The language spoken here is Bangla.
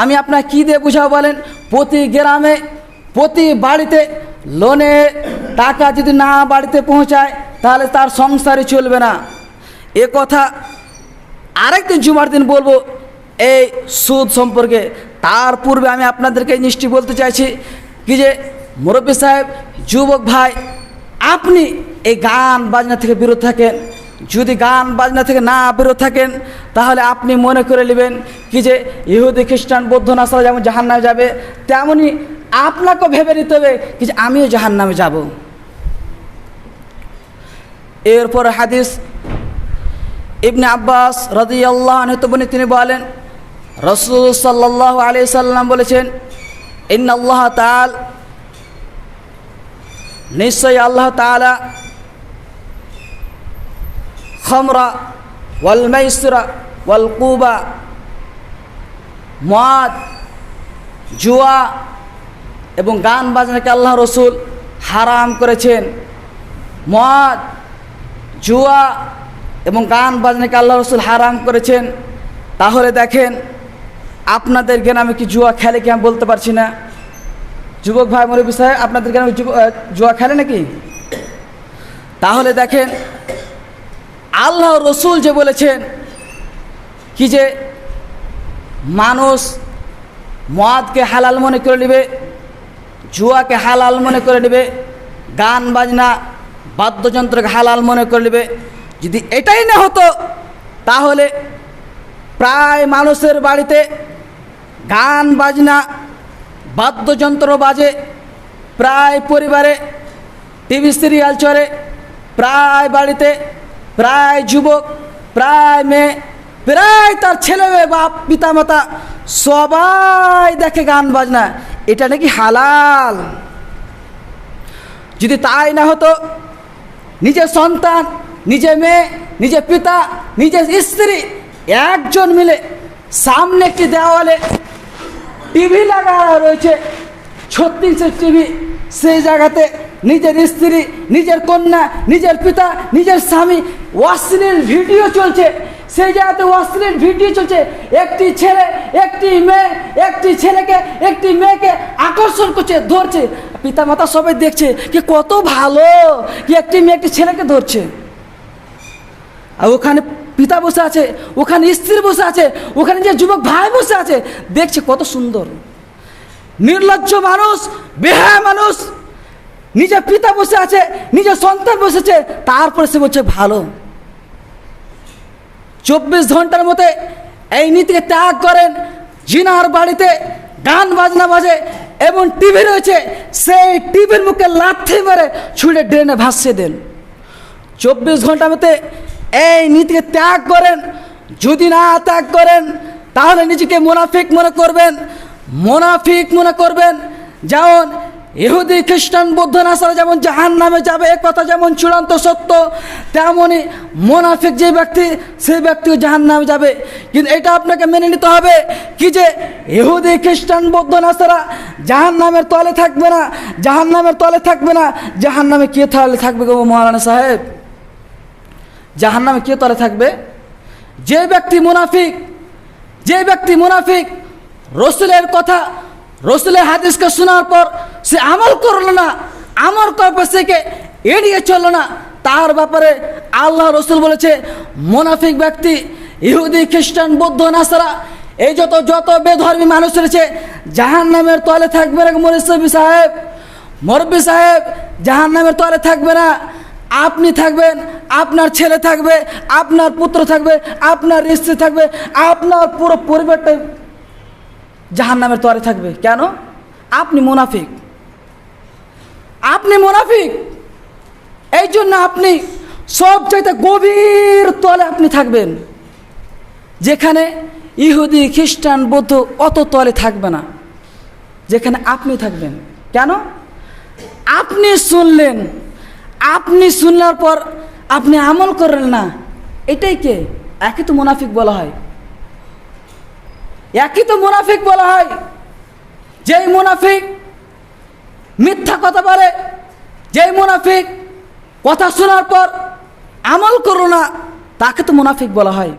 আমি আপনার কি দিয়ে বুঝাবো বলেন? প্রতি গ্রামে, প্রতি বাড়িতে লোনে টাকা যদি না বাড়িতে পৌঁছায়, তাহলে তার সংসারই চলবে না। এ কথা আরেকদিন জুমার দিন বলব, এই সুদ সম্পর্কে। তার পূর্বে আমি আপনাদেরকে জিনিসটি বলতে চাইছি কি যে, মুরব্বী সাহেব, যুবক ভাই, আপনি এই গান বাজনা থেকে বিরত থাকেন। যদি গান বাজনা থেকে না বিরত থাকেন, তাহলে আপনি মনে করে নেবেন কি যে ইহুদি, খ্রিস্টান, বৌদ্ধ, নাসারা যেমন জাহান নামে যাবে তেমনই আপনাকেও ভেবে নিতে হবে কি যে আমিও জাহান নামে যাব। এরপর হাদিস ইবনে আব্বাস রাদিয়াল্লাহ আনহুতবনি তিনি বলেন, রসুল সাল্লাহ আলি সাল্লাম বলেছেন ইন আল্লাহ তাল নিশ্চয়ই আল্লাহ তালা খমরা ওয়াল মাইসরা ওয়াল কুবা মদ জুয়া এবং গান বাজনাকে আল্লাহ রসুল হারাম করেছেন। মদ জুয়া এবং গান বাজনাকে আল্লাহ রসুল হারাম করেছেন। তাহলে দেখেন, আপনাদের গ্রামে কি জুয়া খেলে কি আমি বলতে পারছি না? যুবক ভাই মরবি সাহেব, আপনাদের গ্রামে জুয়া খেলে নাকি? তাহলে দেখেন আল্লাহ রসুল যে বলেছেন কি যে মানুষ মদকে হালাল মনে করে নেবে, জুয়াকে হালাল মনে করে নেবে, গান বাজনা, বাদ্যযন্ত্রকে হালাল মনে করে নেবে, যদি এটাই না হতো, তাহলে প্রায় মানুষের বাড়িতে গান বাজনা, বাদ্যযন্ত্র বাজে, প্রায় পরিবারে টিভি সিরিয়াল চলে, প্রায় বাড়িতে প্রায় যুবক, প্রায় মেয়ে, প্রায় তার ছেলে মেয়ে, বাপ, পিতামাতা, সবাই দেখে গান বাজনা। এটা নাকি হালাল? যদি তাই না হতো, নিজের সন্তান, নিজের মেয়ে, নিজের পিতা, নিজের স্ত্রী, একজন মিলে সামনে একটি দেওয়ালে টিভি লাগানো রয়েছে ছত্রিশের টিভি, সেই জায়গাতে নিজের স্ত্রী, নিজের কন্যা, নিজের পিতা, নিজের স্বামী, অশ্লীল ভিডিও চলছে। সেই জায়গাতে অশ্লীল ভিডিও চলছে। একটি ছেলে, একটি মেয়ে, একটি ছেলেকে, একটি মেয়েকে আকর্ষণ করছে, ধরছে। পিতা মাতা সবাই দেখছে কি কত ভালো কি একটি মেয়ে একটি ছেলেকে ধরছে। আর ওখানে পিতা বসে আছে, ওখানে স্ত্রী বসে আছে, ওখানে যে যুবক ভাই বসে আছে, দেখছে কত সুন্দর। নির্লজ্জ মানুষ, বেহায় মানুষ নিজের পিতা বসে আছে, নিজের সন্তান বসেছে, তারপরে সে বলছে, ভালো। চব্বিশ ঘণ্টার মধ্যে এই নীতিকে ত্যাগ করেন, জিনার বাড়িতে গান বাজনা বাজে এবং টিভি রয়েছে, সেই টিভির মুখে লাথি মেরে ছুঁড়ে ড্রেনে ভাসিয়ে দেন। চব্বিশ ঘণ্টার মধ্যে এই নীতিকে ত্যাগ করেন, যদি না ত্যাগ করেন, তাহলে নিজেকে মোনাফিক মনে করবেন, মোনাফিক মনে করবেন। যেমন ইহুদি, খ্রিস্টান, বৌদ্ধ, নাসারা যেমন জাহান নামে যাবে, এ কথা যেমন চূড়ান্ত সত্য তেমনই মোনাফিক যে ব্যক্তি, সেই ব্যক্তিও জাহান নামে যাবে। কিন্তু এটা আপনাকে মেনে নিতে হবে কি যে ইহুদি, খ্রিস্টান, বৌদ্ধ, নাসারা জাহান নামের তলে থাকবে না জাহান নামের তলে থাকবে না জাহান নামে কে তাহলে থাকবে গো মহারানা সাহেব? জাহান নামে কে তলে থাকবে? যে ব্যক্তি মুনাফিক, যে ব্যক্তি মুনাফিক, রসুলের কথা, রসুলের হাদিসকে শোনার পর সে আমল করল না, আমল করার সেকে এড়িয়ে চলল না। তার ব্যাপারে আল্লাহ রসুল বলেছে, মোনাফিক ব্যক্তি, ইহুদি, খ্রিস্টান, বৌদ্ধ, নাসারা, এই যত যত বেধর্মী মানুষ রয়েছে জাহান নামের তলে থাকবে না। মরিসবি সাহেব, মরব্বী সাহেব জাহান নামের তলে থাকবে না। আপনি থাকবেন, আপনার ছেলে থাকবে, আপনার পুত্র থাকবে, আপনার স্ত্রী থাকবে, আপনার পুরো পরিবারটাই জাহান নামের তরে থাকবে। কেন? আপনি মুনাফিক। আপনি মোনাফিক। এই জন্য আপনি সব চাইতে গভীর তলে আপনি থাকবেন। যেখানে ইহুদি, খ্রিস্টান, বৌদ্ধ অত তলে থাকবে না। যেখানে আপনি থাকবেন। কেন? আপনি শুনলেন। আপনি শুনলার পর আপনি আমল করলেন না। এটাই কে? একই তো মুনাফিক বলা হয়। একই তো মুনাফিক বলা হয়। যেই মুনাফিক মিথ্যা কথা বলে, যেই মুনাফিক কথা শোনার পর আমল করো না, তাকে তো মুনাফিক বলা হয়।